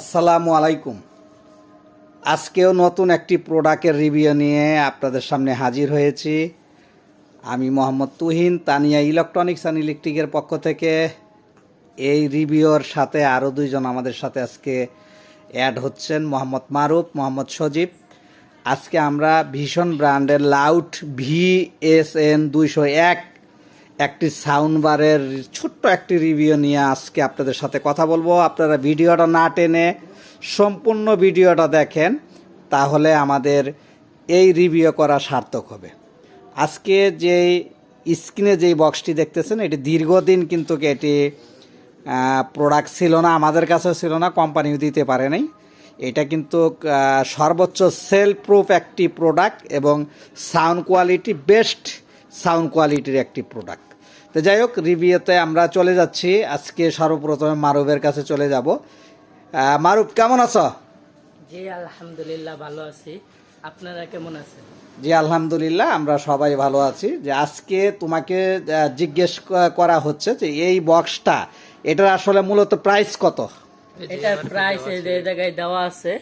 আসসালামু আলাইকুম। আজকেও নতুন একটি প্রোডাক্টের রিভিউ নিয়ে আপনাদের সামনে হাজির হয়েছি। আমি মোহাম্মদ তুহিন, তানিয়া ইলেকট্রনিক্স অ্যান্ড ইলেকট্রিকের পক্ষ থেকে। এই রিভিউর সাথে আরও দুইজন আমাদের সাথে আজকে অ্যাড হচ্ছেন, মোহাম্মদ মারুফ, মোহাম্মদ সজীব। আজকে আমরা ভীষণ ব্র্যান্ডের লাউড ভি এস এন দুইশো এক একটি সাউন্ড বারের ছোট্ট একটি রিভিউ নিয়ে আজকে আপনাদের সাথে কথা বলব। আপনারা ভিডিওটা না টেনে সম্পূর্ণ ভিডিওটা দেখেন, তাহলে আমাদের এই রিভিউ করা সার্থক হবে। আজকে যেই স্ক্রিনে যেই বক্সটি দেখতেছেন, এটি দীর্ঘদিন কিন্তু এটি প্রোডাক্ট ছিল না, আমাদের কাছেও ছিল না কোম্পানিও দিতে পারে নাই। এটা কিন্তু সর্বোচ্চ সেল প্রুফ একটি প্রোডাক্ট এবং সাউন্ড কোয়ালিটি বেস্ট সাউন্ড কোয়ালিটির একটি প্রোডাক্ট তো যাই হোক রিভিউতে আমরা চলে যাচ্ছি। আজকে সর্বপ্রথমে মারুফের কাছে চলে যাব। মারুফ কেমন আছো? জি আলহামদুলিল্লাহ ভালো আছি। আপনারা কেমন আছেন? জি আলহামদুলিল্লাহ আমরা সবাই ভালো আছি। যে আজকে তোমাকে জিজ্ঞেস করা হচ্ছে যে এই বক্সটা এটার আসলে মূলত প্রাইস কত? এটার প্রাইস এই জায়গায় দেওয়া আছে।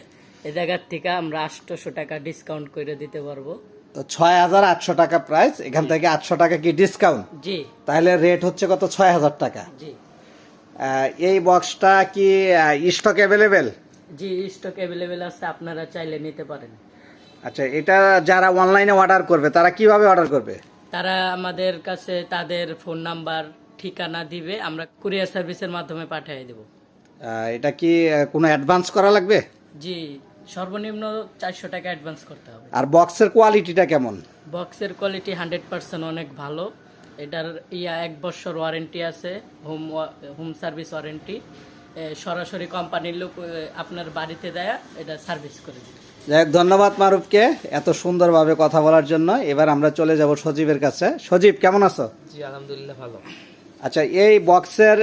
এই জায়গার থেকে আমরা আটশোশো টাকা ডিসকাউন্ট করে দিতে পারব। তো ছয় হাজার আটশো টাকা প্রাইস এখান থেকে আটশো টাকা কি ডিসকাউন্ট জি। তাহলে রেট হচ্ছে কত? ছয় হাজার টাকা। জি। এই বক্সটা কি স্টক অ্যাভেলেবেল জি স্টক অ্যাভেলেবেল আছে আপনারা চাইলে নিতে পারেন। আচ্ছা এটা যারা অনলাইনে অর্ডার করবে তারা কীভাবে অর্ডার করবে? তারা আমাদের কাছে তাদের ফোন নাম্বার ঠিকানা দিবে আমরা কুরিয়ার সার্ভিসের মাধ্যমে পাঠিয়ে দেব। এটা কি কোনো অ্যাডভান্স করা লাগবে? জি। সর্বনিম্ন চারশো টাকা অ্যাডভান্স করতে হবে। আর বক্সের কোয়ালিটিটা কেমন? বক্সের কোয়ালিটি হান্ড্রেড পার্সেন্ট অনেক ভালো। এটার ইয়া এক বছর ওয়ারেন্টি আছে হোম হোম সার্ভিস ওয়ারেন্টি সরাসরি কোম্পানির লোক আপনার বাড়িতে দেয়া এটা সার্ভিস করে দিবে। যাই হোক ধন্যবাদ মারুফকে এত সুন্দরভাবে কথা বলার জন্য। এবার আমরা চলে যাব সজীবের কাছে। সজীব কেমন আছো? জি আলহামদুলিল্লাহ ভালো। আচ্ছা এই বক্সের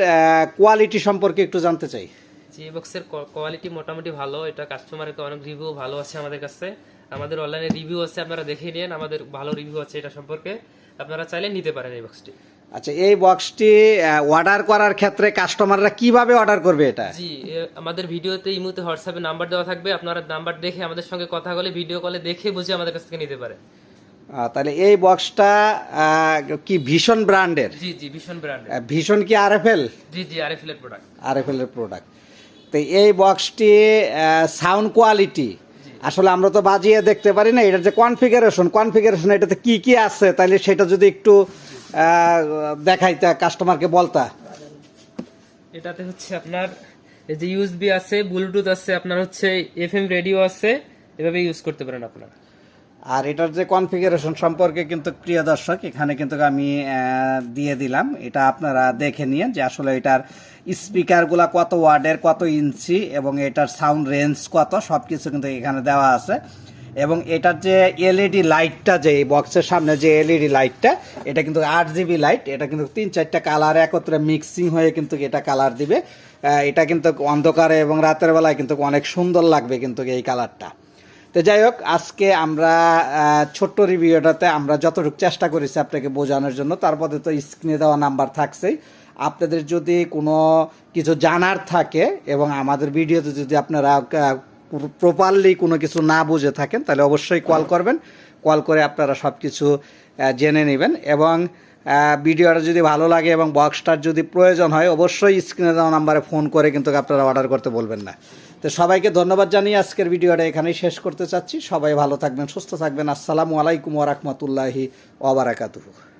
কোয়ালিটি সম্পর্কে একটু জানতে চাই। জি বক্সের কোয়ালিটি মোটামুটি ভালো। এটা কাস্টমারের অনেক রিভিউ ভালো আছে আমাদের কাছে। আমাদের অনলাইনে রিভিউ আছে আপনারা দেখে নিন আমাদের ভালো রিভিউ আছে এটা সম্পর্কে। আপনারা চাইলে নিতে পারেন এই বক্সটি আচ্ছা এই বক্সটি অর্ডার করার ক্ষেত্রে কাস্টমাররা কীভাবে অর্ডার করবে এটা? জি আমাদের ভিডিওতে এই মুহূর্তে হোয়াটসঅ্যাপে নাম্বার দেওয়া থাকবে। আপনারা নাম্বার দেখে আমাদের সঙ্গে কথা বলে ভিডিও কলে দেখে বুঝে আমাদের কাছ থেকে নিতে পারে তাহলে এই বক্সটা কি ভীষণ ব্র্যান্ডের জি জি ভীষণ ব্র্যান্ড ভীষণ কি আরএফএল জি জি আরএফএল এর প্রোডাক্ট আরএফএল এর প্রোডাক্ট তো এই বক্সটি সাউন্ড কোয়ালিটি আসলে আমরা তো বাজিয়ে দেখতে পারি না এটার যে কনফিগারেশন কনফিগারেশন এটাতে কি কি আছে তাহলে সেটা যদি একটু দেখাইতে দেখাইতা কাস্টমারকে বলতা। এটাতে হচ্ছে আপনার এই যে ইউএসবি আছে ব্লুটুথ আছে আপনার হচ্ছে এফএম রেডিও আছে এভাবে ইউজ করতে পারেন আপনারা। আর এটার যে কনফিগারেশন সম্পর্কে কিন্তু প্রিয় দর্শক, এখানে কিন্তু আমি দিয়ে দিলাম। এটা আপনারা দেখে নিন যে আসলে এটার স্পিকারগুলা কত ওয়ার্ডের, কত ইঞ্চি এবং এটার সাউন্ড রেঞ্জ কত সব কিছু কিন্তু এখানে দেওয়া আছে। এবং এটার যে এলইডি লাইটটা যে এই বক্সের সামনে যে এলইডি লাইটটা এটা কিন্তু আট জিবি লাইট এটা কিন্তু তিন চারটা কালার একত্রে মিক্সিং হয়ে কিন্তু এটা কালার দিবে। এটা কিন্তু অন্ধকারে এবং রাতের বেলায় কিন্তু অনেক সুন্দর লাগবে কিন্তু এই কালারটা তো যাই হোক, আজকে আমরা ছোট্ট রিভিউটাতে আমরা যতটুকু চেষ্টা করেছি আপনাকে বোঝানোর জন্য তারপরে তো স্ক্রিনে দেওয়া নাম্বার থাকছেই। আপনাদের যদি কোনো কিছু জানার থাকে এবং আমাদের ভিডিওতে যদি আপনারা প্রপারলি কোনো কিছু না বুঝে থাকেন, তাহলে অবশ্যই কল করবেন। কল করে আপনারা সব কিছু জেনে নেবেন এবং ভিডিওটা যদি ভালো লাগে এবং বক্সটার যদি প্রয়োজন হয়, অবশ্যই স্ক্রিনে দেওয়া নাম্বারে ফোন করে কিন্তু আপনারা অর্ডার করতে বলবেন না। তো সবাইকে ধন্যবাদ জানিয়ে আজকের ভিডিওটা এখানেই শেষ করতে চাচ্ছি। সবাই ভালো থাকবেন, সুস্থ থাকবেন। আসসালামু আলাইকুম ওরহমতুল্লাহি ওবরাকাতুহু